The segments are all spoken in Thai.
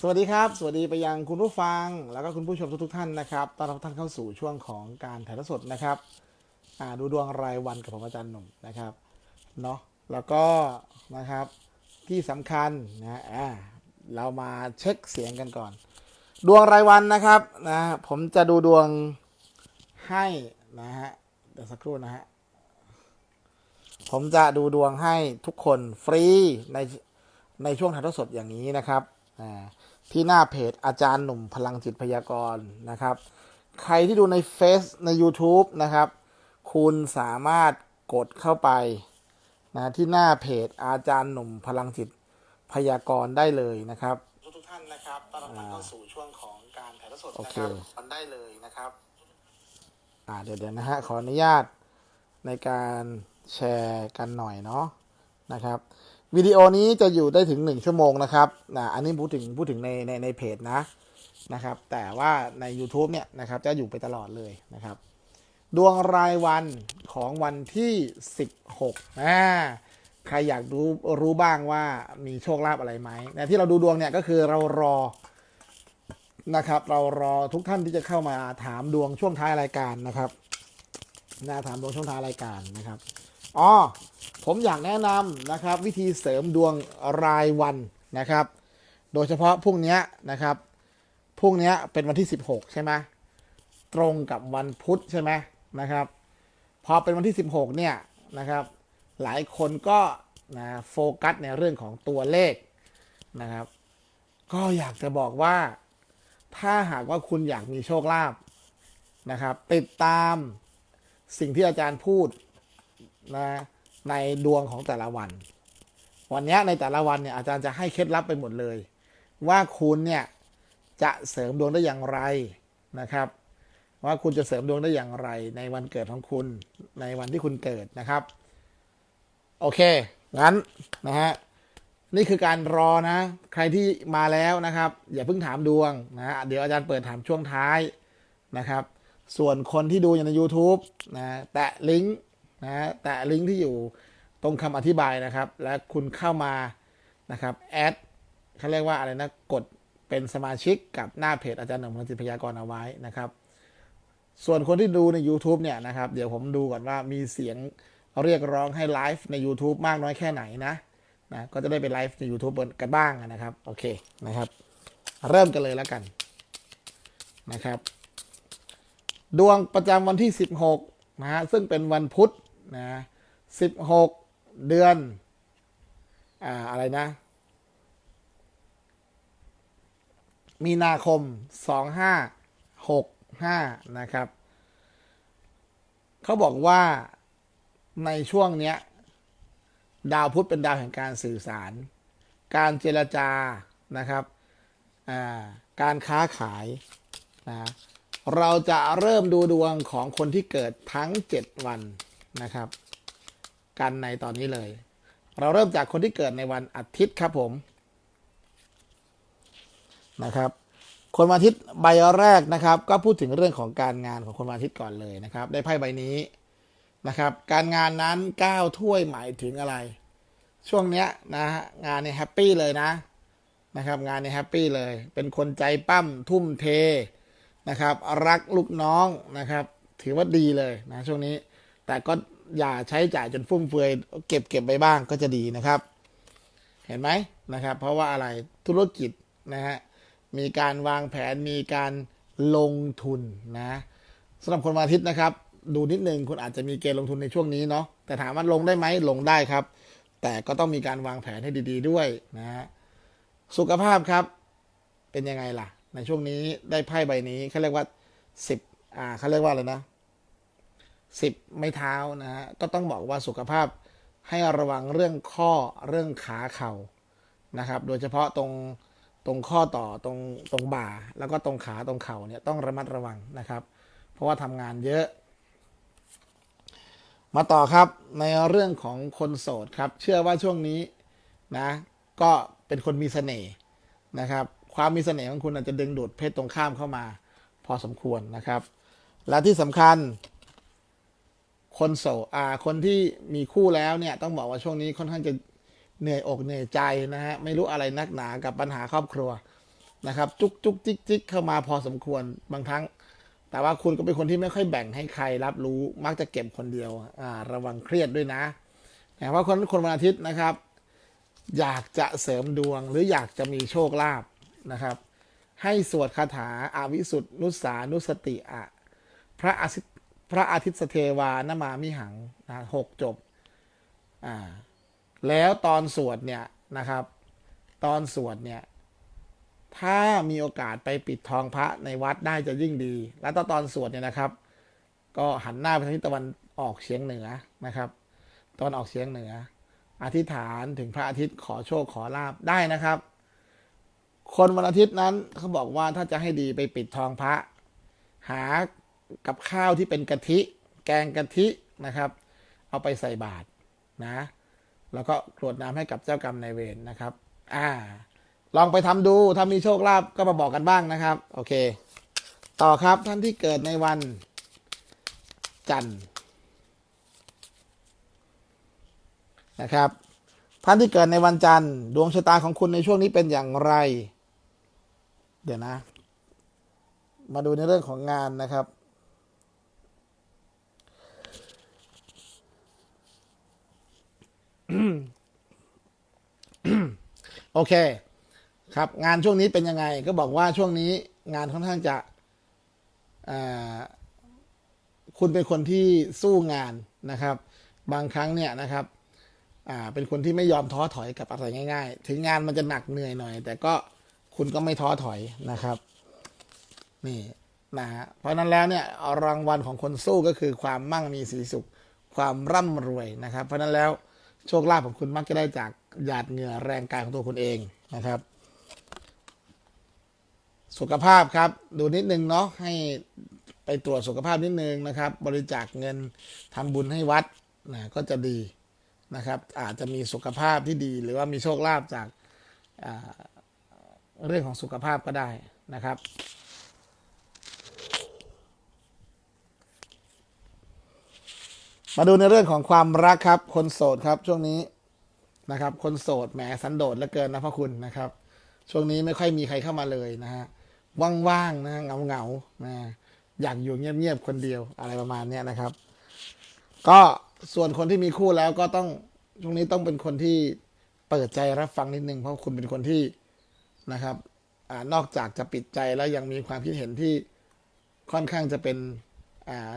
สวัสดีครับ สวัสดีไปยังคุณผู้ฟัง แล้วก็คุณผู้ชมทุกๆท่านนะครับต้อนรับท่านเข้าสู่ช่วงของการถ่ายทอดสดนะครับดูดวงรายวันกับผมอาจารย์หนุ่มนะครับเนาะแล้วก็นะครับที่สำคัญนะเรามาเช็คเสียงกันก่อน ดวงรายวันนะครับนะผมจะดูดวงให้นะฮะเดี๋ยวสักครู่นะฮะผมจะดูดวงให้ทุกคนฟรีในในช่วงถ่ายทอดสดอย่างนี้นะครับ ที่หน้าเพจอาจารย์หนุ่มพลังจิตพยากรณ์นะครับ ใครที่ดูในเฟซใน YouTube นะครับ คุณสามารถกดเข้าไปนะที่หน้าเพจอาจารย์หนุ่มพลังจิตพยากรณ์ได้เลยนะครับ ทุกท่านนะครับต้อนรับเข้าสู่ช่วงของการถ่ายทอดสดนะครับมันได้เลยนะครับอ่าเดี๋ยวเดี๋ยวนะฮะขออนุญาตในการแชร์กันหน่อยเนาะนะครับ วิดีโอนี้จะอยู่ได้ถึง 1 ชั่วโมงนะครับนะอันนี้พูดถึงพูดถึงในในในเพจนะนะครับ แต่ว่าใน YouTube เนี่ยนะครับจะอยู่ไปตลอดเลยนะครับ ดวงรายวันของวันที่ 16อ่าใครอยากรู้รู้บ้างว่ามีโชคลาภอะไรไหมนะที่เราดูดวงเนี่ยก็คือเรารอนะครับ เรารอทุกท่านที่จะเข้ามาถามดวงช่วงท้ายรายการนะครับนะถามดวงช่วงท้ายรายการนะครับ อ๋อผมอยากแนะนำนะครับ วิธีเสริมดวงรายวันนะครับ โดยเฉพาะพรุ่งนี้นะครับพรุ่งนี้เป็นวันที่ 16 ใช่ไหมตรงกับวันพุธใช่ไหมนะครับ พอเป็นวันที่ 16 เนี่ยนะครับ หลายคนก็นะโฟกัสในเรื่องของตัวเลขนะครับ ก็อยากจะบอกว่าถ้าหากว่าคุณอยากมีโชคลาภนะครับ ติดตามสิ่งที่อาจารย์พูด นะในดวงของแต่ละวัน วันนี้ในแต่ละวันเนี่ยอาจารย์จะให้เคล็ดลับไปหมดเลย ว่าคุณเนี่ยจะเสริมดวงได้อย่างไรนะครับ ว่าคุณจะเสริมดวงได้อย่างไร ในวันเกิดของคุณในวันที่คุณเกิดนะครับ โอเคงั้นนะฮะนี่คือการรอนะ ใครที่มาแล้วนะครับ อย่าเพิ่งถามดวงนะฮะเดี๋ยวอาจารย์เปิดถามช่วงท้ายนะครับ ส่วนคนที่ดูอยู่ใน YouTube นะแตะลิงก์ นะแตะลิงก์ที่อยู่ตรงคำอธิบายนะครับ และคุณเข้ามานะครับแอดเขาเรียกว่าอะไรนะกดเป็นสมาชิกกับหน้าเพจอาจารย์หนุ่มพลังจิตพยากรณ์เอาไว้นะครับ ส่วนคนที่ดูใน YouTube เนี่ยนะครับ เดี๋ยวผมดูก่อนว่ามีเสียงเรียกร้องให้ไลฟ์ใน YouTube มากน้อยแค่ไหนนะนะก็จะได้ไปไลฟ์ใน YouTube กันบ้างนะครับ โอเคนะครับ เริ่มกันเลยแล้วกันนะครับ ดวงประจำวันที่ 16นะฮะซึ่งเป็นวันพุธ นะ16เดือน อ่า อะไรนะ มีนาคม2565นะครับ เขาบอกว่าในช่วงเนี้ย ดาวพุธเป็นดาวแห่งการสื่อสาร การเจรจานะครับการค้าขายนะเราจะเริ่มดูดวงของคนที่เกิดทั้ง 7 วัน นะครับ กันในตอนนี้เลย เราเริ่มจากคนที่เกิดในวันอาทิตย์ครับผมนะครับ คนวันอาทิตย์ใบแรกนะครับ ก็พูดถึงเรื่องของการงานของคนวันอาทิตย์ก่อนเลยนะครับ ได้ไพ่ใบนี้นะครับ การงานนั้นก้าถ้วยหมายถึงอะไร ช่วงเนี้ยนะฮะงานเนี่ยแฮปปี้เลยนะนะครับงานเนี่ยแฮปปี้เลย เป็นคนใจปั้มทุ่มเทนะครับ รักลูกน้องนะครับ ถือว่าดีเลยนะช่วงนี้ แต่ก็อย่าใช้จ่ายจนฟุ่มเฟือยเก็บเก็บไปบ้างก็จะดีนะครับ เห็นไหมนะครับ เพราะว่าอะไรธุรกิจนะฮะมีการวางแผนมีการลงทุนนะสำหรับคนวันอาทิตย์นะครับ ดูนิดนึงคุณอาจจะมีเกณฑ์ลงทุนในช่วงนี้เนาะแต่ถามว่าลงได้ไหมลงได้ครับ แต่ก็ต้องมีการวางแผนให้ดี ๆ ด้วยนะฮะสุขภาพครับเป็นยังไงล่ะ ในช่วงนี้ได้ไพ่ใบนี้เขาเรียกว่าสิบอ่าเขาเรียกว่าอะไรนะ สิบไม่เท้านะฮะก็ต้องบอกว่าสุขภาพให้ระวังเรื่องข้อเรื่องขาเข่านะครับ โดยเฉพาะตรงตรงข้อต่อตรงตรงบ่า แล้วก็ตรงขาตรงเข่าเนี่ยต้องระมัดระวังนะครับ เพราะว่าทำงานเยอะ มาต่อครับในเรื่องของคนโสดครับ เชื่อว่าช่วงนี้นะก็เป็นคนมีเสน่ห์นะครับ ความมีเสน่ห์ของคุณอาจจะดึงดูดเพศตรงข้ามเข้ามา พอสมควรนะครับ และที่สำคัญ คนโสดอ่า คนที่มีคู่แล้วเนี่ย ต้องบอกว่าช่วงนี้ค่อนข้างจะเหนื่อยอกเหนื่อยใจนะฮะ ไม่รู้อะไรนักหนากับปัญหาครอบครัวนะครับ จุกจุกจิกจิกเข้ามาพอสมควรบางครั้ง แต่ว่าคุณก็เป็นคนที่ไม่ค่อยแบ่งให้ใครรับรู้มักจะเก็บคนเดียวอ่าระวังเครียดด้วยนะนะเพราะคนคนวันอาทิตย์นะครับ อยากจะเสริมดวงหรืออยากจะมีโชคลาภนะครับ ให้สวดคาถาอาวิสุทธินุสานุสติอะพระอาทิต พระอาทิตย์สเทวานมามิหังนะหกจบอ่าแล้วตอนสวดเนี่ยนะครับ ตอนสวดเนี่ย ถ้ามีโอกาสไปปิดทองพระในวัดได้จะยิ่งดี แล้วตอนตอนสวดเนี่ยนะครับ ก็หันหน้าไปทางทิศตะวันออกเฉียงเหนือนะครับตะวันออกเฉียงเหนือ อธิษฐานถึงพระอาทิตย์ขอโชคขอลาบได้นะครับ คนวันอาทิตย์นั้นเขาบอกว่าถ้าจะให้ดีไปปิดทองพระ หา กับข้าวที่เป็นกะทิ แกงกะทินะครับ เอาไปใส่บาตรนะ แล้วก็กรวดน้ำให้กับเจ้ากรรมนายเวรนะครับ อ่า ลองไปทำดูถ้ามีโชคลาภก็มาบอกกันบ้างนะครับ โอเค ต่อครับท่านที่เกิดในวันจันทร์นะครับ ท่านที่เกิดในวันจันทร์ดวงชะตาของคุณในช่วงนี้เป็นอย่างไร เดี๋ยวนะ มาดูในเรื่องของงานนะครับ โอเค ครับ งานช่วงนี้เป็นยังไง ก็บอกว่าช่วงนี้งานค่อนข้างจะคุณเป็นคนที่สู้งานนะครับ บางครั้งเนี่ยนะครับเป็นคนที่ไม่ยอมท้อถอยกับอะไรง่าย ๆ ถึงงานมันจะหนักเหนื่อยหน่อย แต่ก็คุณก็ไม่ท้อถอยนะครับ นี่นะฮะเพราะนั้นแล้วเนี่ยรางวัลของคนสู้ก็คือความมั่งมีสีสุข ความร่ำรวยนะครับ เพราะนั้นแล้ว โชคลาภของคุณมักจะได้จากหยาดเหงื่อแรงกายของตัวคุณเองนะครับ สุขภาพครับ ดูนิดนึงเนาะให้ไปตรวจสุขภาพนิดนึงนะครับ บริจาคเงินทำบุญให้วัดนะก็จะดีนะครับ อาจจะมีสุขภาพที่ดี หรือว่ามีโชคลาภจากเรื่องของสุขภาพก็ได้นะครับ มาดูในเรื่องของความรักครับ คนโสดครับช่วงนี้นะครับ คนโสดแหมสันโดษเหลือเกินนะพ่อคุณนะครับ ช่วงนี้ไม่ค่อยมีใครเข้ามาเลยนะฮะว่างๆนะเงาเงาๆนะอยากอยู่เงียบๆคนเดียวอะไรประมาณเนี้ยนะครับ ก็ส่วนคนที่มีคู่แล้วก็ต้องช่วงนี้ต้องเป็นคนที่เปิดใจรับฟังนิดนึงเพราะคุณเป็นคนที่นะครับอนอกจากจะปิดใจแล้วยังมีความคิดเห็นที่ค่อนข้างจะเป็น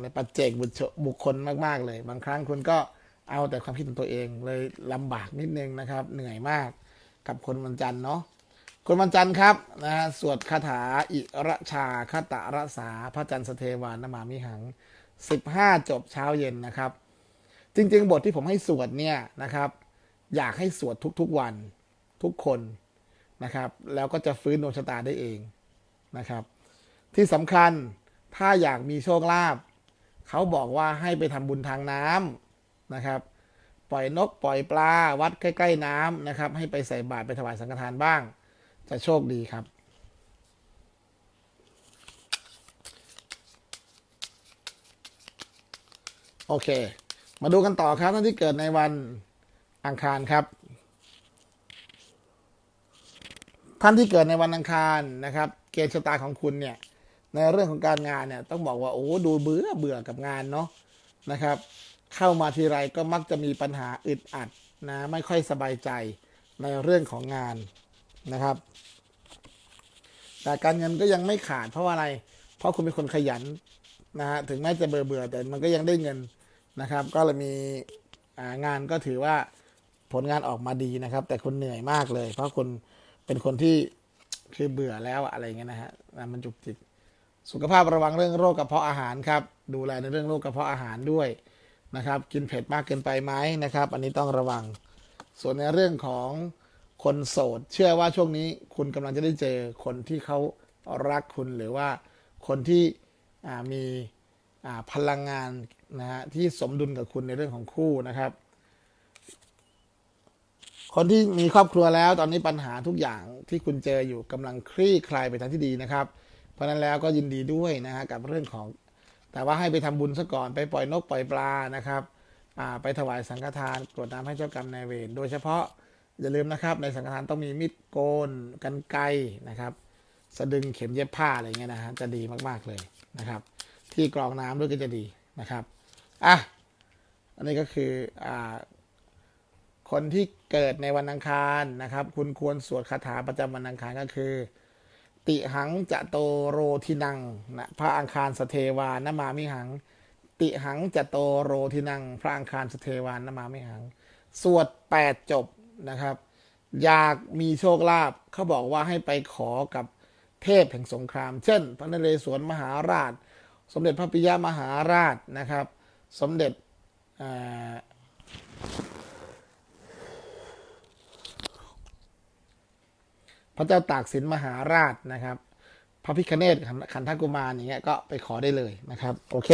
ในปัจเจกบุคคลบุคคลมาก ๆ เลย บางครั้งคุณก็เอาแต่ความคิดของตัวเองเลยลำบากนิดนึงนะครับ เหนื่อยมากกับคนวันจันทร์เนาะคนวันจันทร์ครับนะฮะสวดคาถาอิระชาคาตะระสาพระจันทร์สเทวานมามิหัง 15 จบเช้าเย็นนะครับ จริง ๆ บทที่ผมให้สวดเนี่ยนะครับ อยากให้สวดทุกๆวันทุกคนนะครับ แล้วก็จะฟื้นดวงชะตาได้เองนะครับ ที่สำคัญ ถ้าอยากมีโชคลาภเขาบอกว่าให้ไปทำบุญทางน้ำนะครับ ปล่อยนกปล่อยปลาวัดใกล้ ๆ น้ำนะครับ ให้ไปใส่บาตรไปถวายสังฆทานบ้าง จะโชคดีครับ โอเค มาดูกันต่อครับท่านที่เกิดในวันอังคารครับท่านที่เกิดในวันอังคารนะครับ เกณฑ์ชะตาของคุณเนี่ย ในเรื่องของการงานเนี่ยต้องบอกว่าโอ้ดูเบื่อเบื่อกับงานเนาะนะครับ เข้ามาทีไรก็มักจะมีปัญหาอึดอัดนะไม่ค่อยสบายใจในเรื่องของงานนะครับ แต่การเงินก็ยังไม่ขาดเพราะอะไร เพราะคุณเป็นคนขยันนะฮะถึงแม้จะเบื่อเบื่อแต่มันก็ยังได้เงินนะครับ ก็เลยมีงานก็ถือว่าผลงานออกมาดีนะครับ แต่คุณเหนื่อยมากเลย เพราะคุณเป็นคนที่คือเบื่อแล้วอะไรเงี้ยนะฮะมันจุกจิก สุขภาพระวังเรื่องโรคกระเพาะอาหารครับ ดูแลในเรื่องโรคกระเพาะอาหารด้วยนะครับ กินเผ็ดมากเกินไปไหมนะครับ อันนี้ต้องระวัง ส่วนในเรื่องของคนโสด เชื่อว่าช่วงนี้คุณกำลังจะได้เจอคนที่เขารักคุณหรือว่าคนที่มีพลังงานนะฮะที่สมดุลกับคุณในเรื่องของคู่นะครับ คนที่มีครอบครัวแล้วตอนนี้ปัญหาทุกอย่างที่คุณเจออยู่กำลังคลี่คลายไปทางที่ดีนะครับ ราะนั้นแล้วก็ยินดีด้วยนะฮะกับเรื่องของ แต่ว่าให้ไปทำบุญซะก่อนไปปล่อยนกปล่อยปลานะครับไปถวายสังฆทานกรวดน้ำให้เจ้ากรรมนายเวรโดยเฉพาะอย่าลืมนะครับ ในสังฆทานต้องมีมีดโกนกันไกนะครับ สะดึงเข็มเย็บผ้าอะไรเงี้ยนะฮะจะดีมาก ๆ เลยนะครับ ที่กรองน้ำด้วยก็จะดีนะครับอะอันนี้ก็คืออ่าคนที่เกิดในวันอังคารนะครับ คุณควรสวดคาถาประจำวันอังคารก็คือ ติหังจะโตโรทินังนะพระอังคารสเทวานมามิหัง ติหังจะโตโรทินัง พระอังคารสเทวานมามิหัง สวดแปดจบนะครับ อยากมีโชคลาภเขาบอกว่าให้ไปขอกับเทพแห่งสงคราม เช่น พระนเรศวรมหาราช สมเด็จพระปิยมหาราชนะครับ สมเด็จอ่า พระเจ้าตากสินมหาราชนะครับ พระพิคเนตขันธกุมารอย่างเงี้ยก็ไปขอได้เลยนะครับ โอเค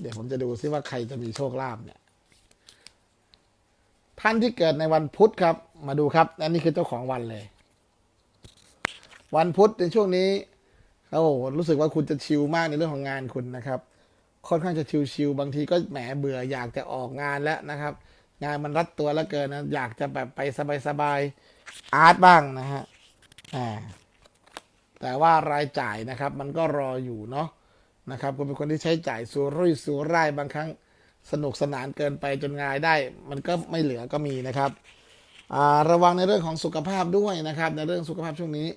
เดี๋ยวผมจะดูซิว่าใครจะมีโชคลาภเนี่ย ท่านที่เกิดในวันพุธครับ มาดูครับอันนี้คือเจ้าของวันเลย วันพุธในช่วงนี้โอ้โหรู้สึกว่าคุณจะชิลมากในเรื่องของงานคุณนะครับ ค่อนข้างจะชิลๆบางทีก็แหมเบื่ออยากจะออกงานแล้วนะครับ งานมันรัดตัวแล้วเกินนะอยากจะแบบไปสบายๆอาร์ตบ้างนะฮะแต่ว่ารายจ่ายนะครับ มันก็รออยู่เนาะนะครับคุณเป็นคนที่ใช้จ่ายสูรุ่ยสูร่ายบางครั้งสนุกสนานเกินไปจนงายได้ มันก็ไม่เหลือก็มีนะครับระวังในเรื่องของสุขภาพด้วยนะครับ ในเรื่องสุขภาพช่วงนี้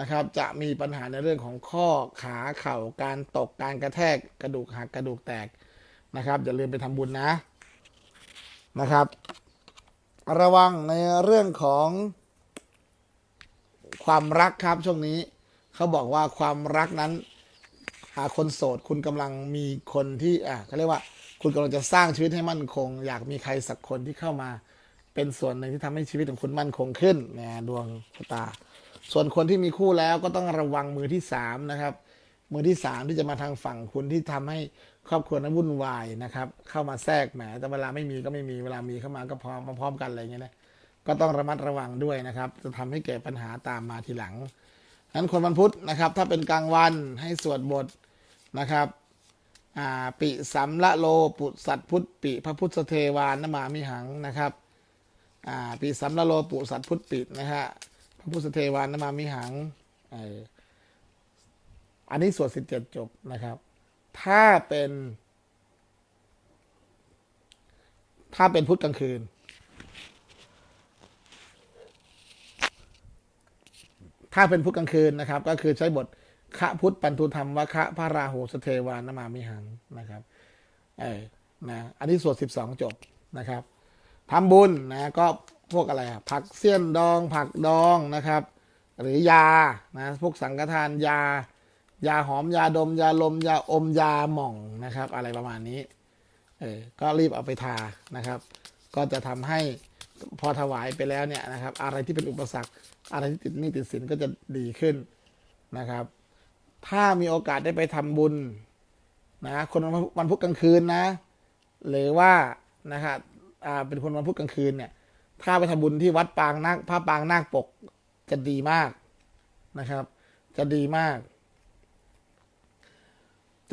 นะครับ จะมีปัญหาในเรื่องของข้อขาเข่าการตกการกระแทกกระดูกหักกระดูกแตกนะครับอย่าลืมไปทำบุญนะ นะครับ ระวังในเรื่องของความรักครับช่วงนี้ เขาบอกว่าความรักนั้น หาคนโสดคุณกำลังมีคนที่อะเขาเรียกว่า คุณกำลังจะสร้างชีวิตให้มั่นคง อยากมีใครสักคนที่เข้ามา เป็นส่วนหนึ่งที่ทำให้ชีวิตของคุณมั่นคงขึ้นนะดวงชะตา ส่วนคนที่มีคู่แล้วก็ต้องระวังมือที่สามนะครับ มือที่สามที่จะมาทางฝั่งคุณที่ทำให้ ครอบครัวนั้นวุ่นวายนะครับ เข้ามาแทรกแหมแต่เวลาไม่มีก็ไม่มีเวลามีเข้ามาก็พร้อมพร้อมกันอะไรเงี้ยนะก็ต้องระมัดระวังด้วยนะครับ จะทำให้เกิดปัญหาตามมาทีหลังนั้นคนวันพุธนะครับ ถ้าเป็นกลางวันให้สวดบทนะครับอ่าปิสัมละโลปุสัตพุทธปิพระพุทธเทวานมามิหังนะครับอ่าปิสัมละโลปุสัตพุทธปินะฮะพระพุทธเทวานมามิหังอันนี้สวดสิบเจ็ดจบนะครับ ถ้าเป็น ถ้าเป็นพุธกลางคืน ถ้าเป็นพุธกลางคืนนะครับ ก็คือใช้บทคะพุทธปันทุธรรมวะคะพระราหูสเทวานมามิหังนะครับ เออนะอันนี้สวดสิบสองจบนะครับทำบุญนะก็พวกอะไรผักเสี้ยนดอง ผักดองนะครับ หรือยานะพวกสังฆทานยา ยาหอมยาดม ยาลม ยาอมยาหม่องนะครับ อะไรประมาณนี้ เออ ก็รีบเอาไปทานะครับ ก็จะทำให้พอถวายไปแล้วเนี่ยนะครับ อะไรที่เป็นอุปสรรค อะไรที่ติดนี้ติดสินก็จะดีขึ้นนะครับ ถ้ามีโอกาสได้ไปทำบุญนะคนวันพุธวันพุธกลางคืนนะ หรือว่านะครับอ่าเป็นคนวันพุธกลางคืนเนี่ย ถ้าไปทำบุญที่วัดปางนาคพระปางนาคปกจะดีมากนะครับ จะดีมาก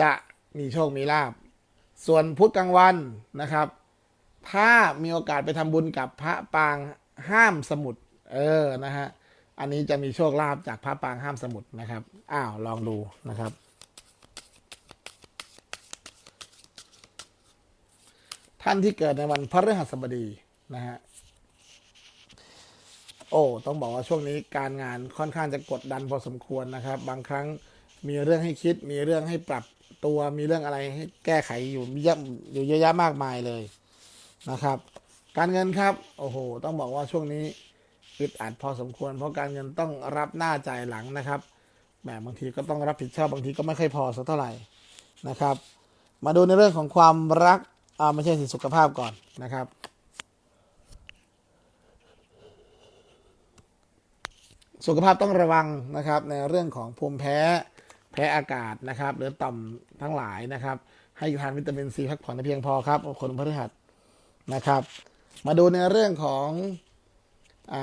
จะมีโชคมีลาบ ส่วนพุธกลางวันนะครับ ถ้ามีโอกาสไปทำบุญกับพระปางห้ามสมุดเออนะฮะอันนี้จะมีโชคลาภจากพระปางห้ามสมุดนะครับอ้าวลองดูนะครับ ท่านที่เกิดในวันพฤหัสบดีนะฮะโอ้ต้องบอกว่าช่วงนี้การงานค่อนข้างจะกดดันพอสมควรนะครับ บางครั้งมีเรื่องให้คิดมีเรื่องให้ปรับ ตัวมีเรื่องอะไรให้แก้ไขอยู่เยอะอยู่เยอะแยะมากมายเลยนะครับ การเงินครับโอ้โหต้องบอกว่าช่วงนี้อึดอัดพอสมควร เพราะการเงินต้องรับหน้าจ่ายหลังนะครับแหมบางทีก็ต้องรับผิดชอบบางทีก็ไม่ค่อยพอสักเท่าไหร่นะครับ มาดูในเรื่องของความรักอ่าไม่ใช่สิสุขภาพก่อนนะครับสุขภาพต้องระวังนะครับในเรื่องของภูมิแพ้ แพ้อากาศนะครับ หรือต่อมทั้งหลายนะครับ ให้ทานวิตามินซีพักผ่อนเพียงพอครับคนพฤหัสนะครับ มาดูในเรื่องของอ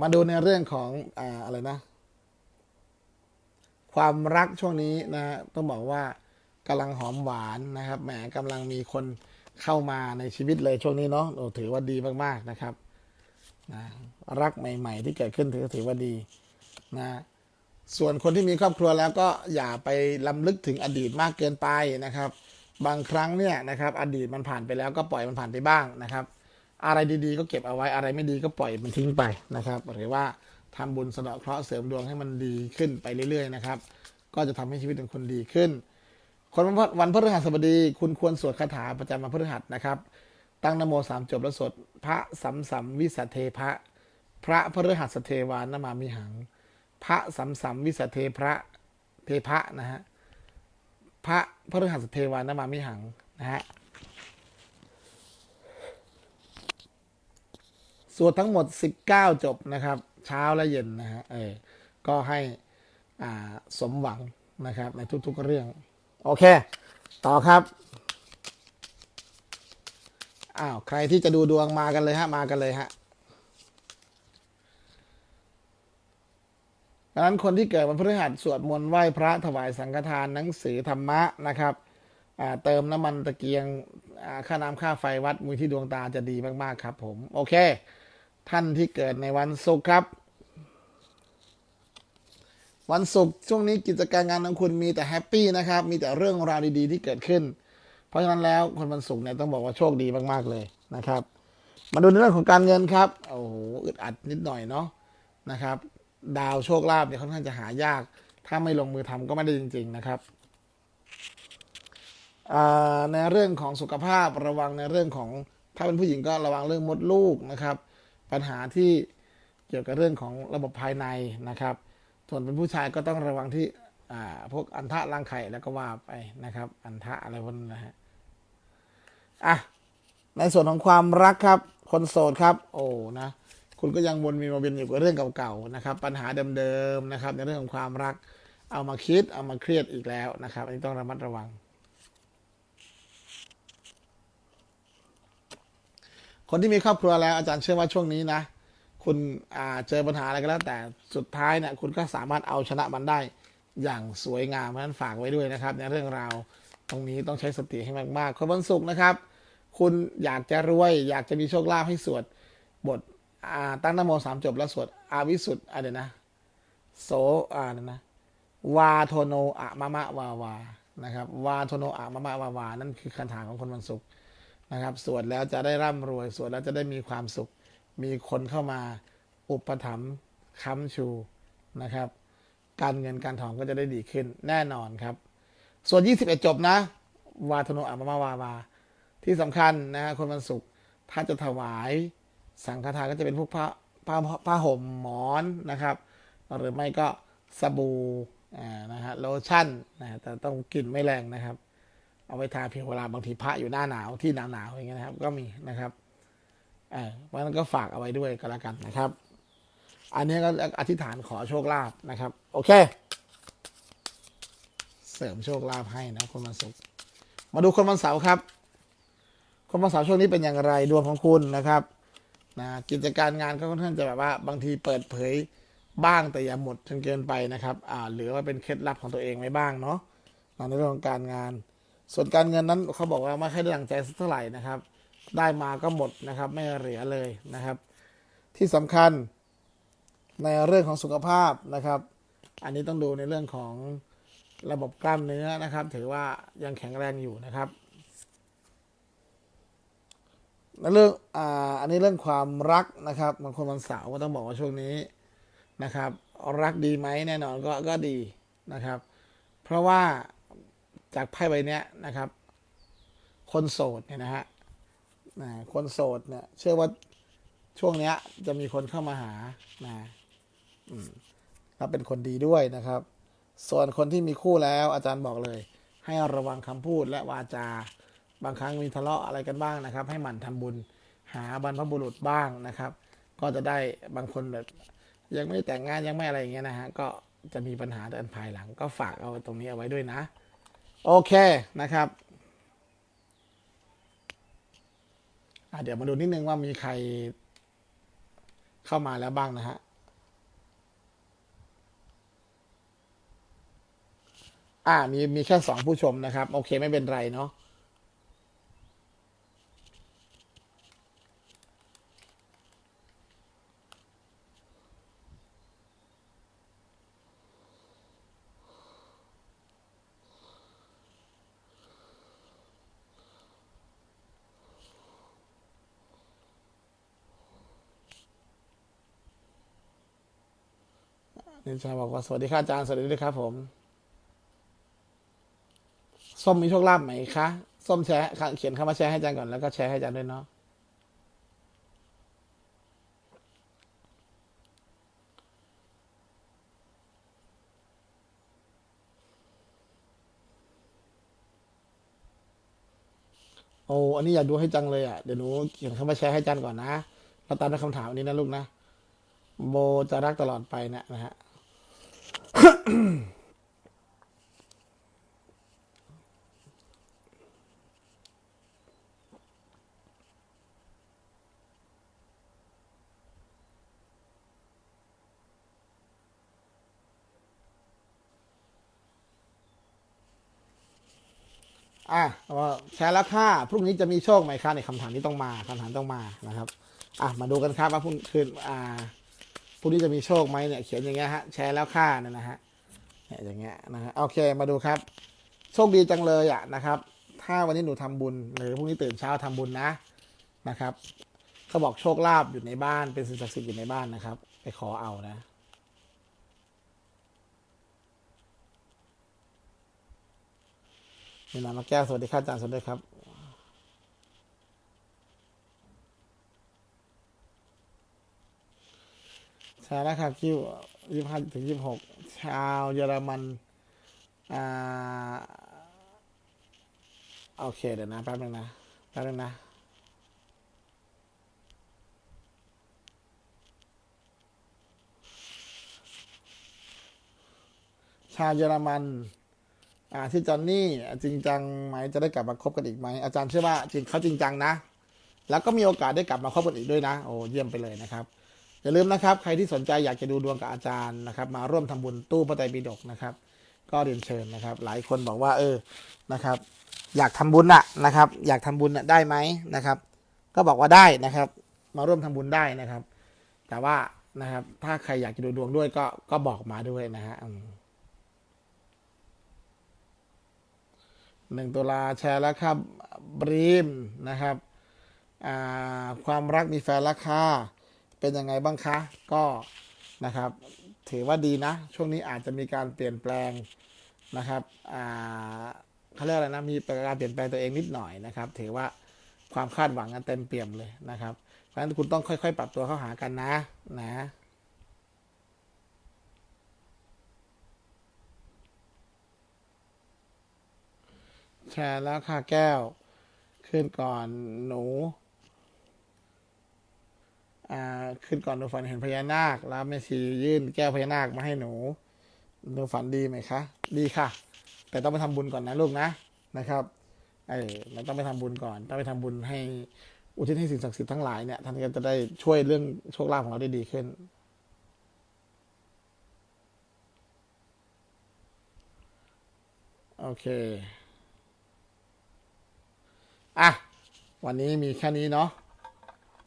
มาดูในเรื่องของออะไรนะ ความรักช่วงนี้นะต้องบอกว่ากำลังหอมหวานนะครับแหมกำลังมีคนเข้ามาในชีวิตเลยช่วงนี้เนาะถือว่าดีมากๆนะครับ นะรักใหม่ ๆ ที่เกิดขึ้นถือถือว่าดีนะส่วนคนที่มีครอบครัวแล้วก็อย่าไปลำลึกถึงอดีตมากเกินไปนะครับ บางครั้งเนี่ยนะครับ อดีตมันผ่านไปแล้วก็ปล่อยมันผ่านไปบ้างนะครับ อะไรดีๆ ก็เก็บเอาไว้อะไรไม่ดีก็ปล่อยมันทิ้งไปนะครับ หรือว่าทำบุญสะเดาะเคราะห์เสริมดวงให้มันดีขึ้นไปเรื่อยๆนะครับ ก็จะทำให้ชีวิตของคุณดีขึ้น คนวันพฤหัสบดี คุณควรสวดคาถาประจำวันพฤหัสนะครับ ตั้งนโมสามจบแล้วสด พระสัมสัมวิสัทเทพระ พระพฤหัสเทวานามามิหัง พระสัมสัมวิสัทเทพระเทพระนะฮะ พระพฤหัสเทวานามามิหังนะฮะสวดทั้งหมด 19 จบนะครับ เช้าและเย็นนะฮะเออก็ให้อ่าสมหวังนะครับในทุกๆเรื่อง โอเค ต่อครับ อ้าวใครที่จะดูดวงมากันเลยฮะมากันเลยฮะดังนั้นคนที่เกิดวันพฤหัสสวดมนต์ไหว้พระถวายสังฆทานหนังสือธรรมะนะครับเติมน้ำมันตะเกียงค่าน้ำค่าไฟวัดมือที่ดวงตาจะดีมากๆครับผมโอเค ท่านที่เกิดในวันศุกร์ครับ วันศุกร์ช่วงนี้กิจการงานของคุณมีแต่แฮปปี้นะครับ มีแต่เรื่องราวดีๆที่เกิดขึ้น เพราะฉะนั้นแล้วคนวันศุกร์เนี่ยต้องบอกว่าโชคดีมาก ๆ เลยนะครับ มาดูในเรื่องของการเงินครับ โอ้โหอึดอัดนิดหน่อยเนาะนะครับ ดาวโชคลาภเนี่ยค่อนข้างจะหายาก ถ้าไม่ลงมือทำก็ไม่ได้จริง ๆ นะครับในเรื่องของสุขภาพระวังในเรื่องของถ้าเป็นผู้หญิงก็ระวังเรื่องมดลูกนะครับ ปัญหาที่เกี่ยวกับเรื่องของระบบภายในนะครับ ส่วนเป็นผู้ชายก็ต้องระวังที่พวกอันทะรังไข่แล้วก็ว่าไปนะครับ อันทะอะไรพวกนั้นนะฮะ อะในส่วนของความรักครับ คนโสดครับ โอ้นะคุณก็ยังวนเวีมาเวียนอยู่กับเรื่องเก่าๆนะครับ ปัญหาเดิมๆนะครับ ในเรื่องของความรัก เอามาคิดเอามาเครียดอีกแล้วนะครับอันนี้ต้องระมัดระวัง คนที่มีครอบครัวแล้วอาจารย์เชื่อว่าช่วงนี้นะ คุณอ่าเจอปัญหาอะไรก็แล้ว แต่สุดท้ายเนี่ยคุณก็สามารถเอาชนะมันได้อย่างสวยงามเพราะฉะนั้นฝากไว้ด้วยนะครับ ในเรื่องราว ตรงนี้ต้องใช้สติให้มากๆคนวันศุกร์นะครับ คุณอยากจะรวย อยากจะมีโชคลาภให้สวดบทอ่าตั้งนโมสามจบแล้วสวดอาวิสุทธ์อะไรนะโสอ่านนะวาโทโนอะมะมะวาวานะครับวาโทโนอะมะมะวาวานั่นคือคาถาของคนวันศุกร์นะครับสวดแล้วจะได้ร่ำรวยสวดแล้วจะได้มีความสุข มีคนเข้ามาอุปถัมภ์ค้ำชูนะครับ การเงินการทองก็จะได้ดีขึ้นแน่นอนครับ ส่วน 21 จบนะ วาโทโนอะมมะวาวา ที่สำคัญนะ คนวันศุกร์ถ้าจะถวายสังฆทานก็จะเป็นพวกผ้าผ้าผ้าห่มหมอนนะครับ หรือไม่ก็สบู่นะฮะโลชั่นนะแต่ต้องกลิ่นไม่แรงนะครับ เอาไว้ทาเพียงเวลาบางทีพระอยู่หน้าหนาวที่หนาวหนาวอย่างเงี้ยนะครับ ก็มีนะครับเพราะนั้นก็ฝากเอาไว้ด้วยก็แล้วกันนะครับ อันนี้ก็อธิษฐานขอโชคลาภนะครับ โอเค เสริมโชคลาภให้นะคนวันศุกร์มาดูคนวันเสาร์ครับ คนวันเสาร์ช่วงนี้เป็นอย่างไรดวงของคุณนะครับนะกิจการงานก็ค่อนข้างจะแบบว่า บางทีเปิดเผยบ้างแต่อย่าหมดจนเกินไปนะครับอ่าหลือไว้เป็นเคล็ดลับของตัวเองไว้บ้างเนาะในเรื่องของการงาน ส่วนการเงินนั้นเขาบอกว่าไม่ค่อยได้ดังใจสักเท่าไหร่นะครับ ได้มาก็หมดนะครับ ไม่เหลือเลยนะครับ ที่สำคัญในเรื่องของสุขภาพนะครับ อันนี้ต้องดูในเรื่องของ ระบบกล้ามเนื้อนะครับ ถือว่ายังแข็งแรงอยู่นะครับในเรื่องอ่าอันนี้เรื่องความรักนะครับบางคนวันเสาร์ก็ต้องบอกว่าช่วงนี้นะครับ รักดีไหมแน่นอนก็ก็ดีนะครับ เพราะว่าจากไพ่ใบนี้นะครับ คนโสดเนี่ยนะฮะนะคนโสดเนี่ยเชื่อว่าช่วงเนี้ยจะมีคนเข้ามาหานะอืมแล้วเป็นคนดีด้วยนะครับ ส่วนคนที่มีคู่แล้วอาจารย์บอกเลย ให้ระวังคำพูดและวาจา บางครั้งมีทะเลาะอะไรกันบ้างนะครับ ให้หมั่นทำบุญหาบรรพบุรุษบ้างนะครับ ก็จะได้บางคนแบบยังไม่แต่งงานยังไม่อะไรอย่างเงี้ยนะฮะก็จะมีปัญหาเดินภายหลัง ก็ฝากเอาตรงนี้เอาไว้ด้วยนะ โอเคนะครับเดี๋ยวมาดูนิดนึงว่ามีใครเข้ามาแล้วบ้างนะฮะ อ่า มีมีแค่สองผู้ชมนะครับ โอเคไม่เป็นไรเนาะนิชาบอกว่าสวัสดีครับอาจารย์สวัสดีด้วยครับผม ส้มมีโชคลาภไหมคะ ส้มแชร์เขียนคำว่าแชร์ให้อาจารย์ก่อนแล้วก็แชร์ให้อาจารย์ด้วยเนาะโอ้อันนี้อยากดูให้จังเลยอะ เดี๋ยวหนูเขียนคำว่าแชร์ให้จารย์ก่อนนะแล้วตามด้วยคำถามอันนี้นะลูกนะ โบจะรักตลอดไปนะนะฮะ อะแชร์แล้วค่ะพรุ่งนี้จะมีโชคไหมคะในคำถามนี้ต้องมาคำถามต้องมานะครับ อะมาดูกันครับว่าพรุ่งคืนอ่าพรุ่งนี้จะมีโชคไหมเนี่ยเขียนอย่างเงี้ยฮะแชร์แล้วค่ะเนี่ยนะฮะเนี่ยอย่างเงี้ยนะฮะโอเคมาดูครับ โชคดีจังเลยอะนะครับ ถ้าวันนี้หนูทำบุญหรือพรุ่งนี้ตื่นเช้าทำบุญนะนะครับเขาบอกโชคลาภอยู่ในบ้านเป็นสิ่งศักดิ์สิทธิ์อยู่ในบ้านนะครับ ไปขอเอานะ มีนามาแก้วสวัสดีค่ะอาจารย์สวัสดีครับชาแล้วครับคิวยี่ห้าถึงยี่หกชาวเยอรมันอ่าโอเคเดี๋ยวนะแป๊บนึงนะแป๊บนึงนะชาวเยอรมันอ่า ที่จอนนี่จริงจังไหมจะได้กลับมาคบกันอีกไหมอาจารย์เชื่อว่าจริงเขาจริงจังนะ แล้วก็มีโอกาสได้กลับมาคบกันอีกด้วยนะ โอ้เยี่ยมไปเลยนะครับอย่าลืมนะครับใครที่สนใจอยากจะดูดวงกับอาจารย์นะครับ มาร่วมทำบุญตู้พระไตรปิฎกนะครับ ก็เรียนเชิญนะครับ หลายคนบอกว่า เออนะครับ อยากทำบุญอะนะครับ อยากทำบุญอะได้ไหมนะครับ ก็บอกว่าได้นะครับ มาร่วมทำบุญได้นะครับ แต่ว่านะครับ ถ้าใครอยากจะดูดวงด้วยก็ก็บอกมาด้วยนะฮะอืม หนึ่งตุลาแชร์แล้วครับบรีมนะครับความรักมีแฟนแล้วค่ะเป็นยังไงบ้างคะก็นะครับ ถือว่าดีนะ ช่วงนี้อาจจะมีการเปลี่ยนแปลงนะครับเขาเรียกอะไรนะมีการเปลี่ยนแปลงตัวเองนิดหน่อยนะครับ ถือว่าความคาดหวังกันเต็มเปี่ยมเลยนะครับเพราะฉะนั้นคุณต้องค่อยๆ ปรับตัวเข้าหากันนะนะ แชร์แล้วค่ะแก้ว ขึ้นก่อนหนูอ่าขึ้นก่อนหนูฝันเห็นพญานาค แล้วแม่ชียื่นแก้วพญานาคมาให้หนู หนูฝันดีไหมคะ ดีค่ะ แต่ต้องไปทำบุญก่อนนะลูกนะนะครับ เออเราต้องไปทำบุญก่อน ต้องไปทำบุญให้อุทิศให้สิ่งศักดิ์สิทธิ์ทั้งหลายเนี่ยท่านก็จะได้ช่วยเรื่องโชคลาภของเราได้ดีขึ้น โอเค อะวันนี้มีแค่นี้เนาะ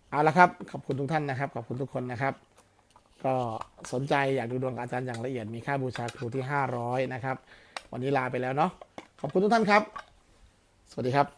เอาละครับขอบคุณทุกท่านนะครับ ขอบคุณทุกคนนะครับ ก็สนใจอยากดูดวงอาจารย์อย่างละเอียดมีค่าบูชาครูที่ 500 นะครับ วันนี้ลาไปแล้วเนาะขอบคุณทุกท่านครับ สวัสดีครับ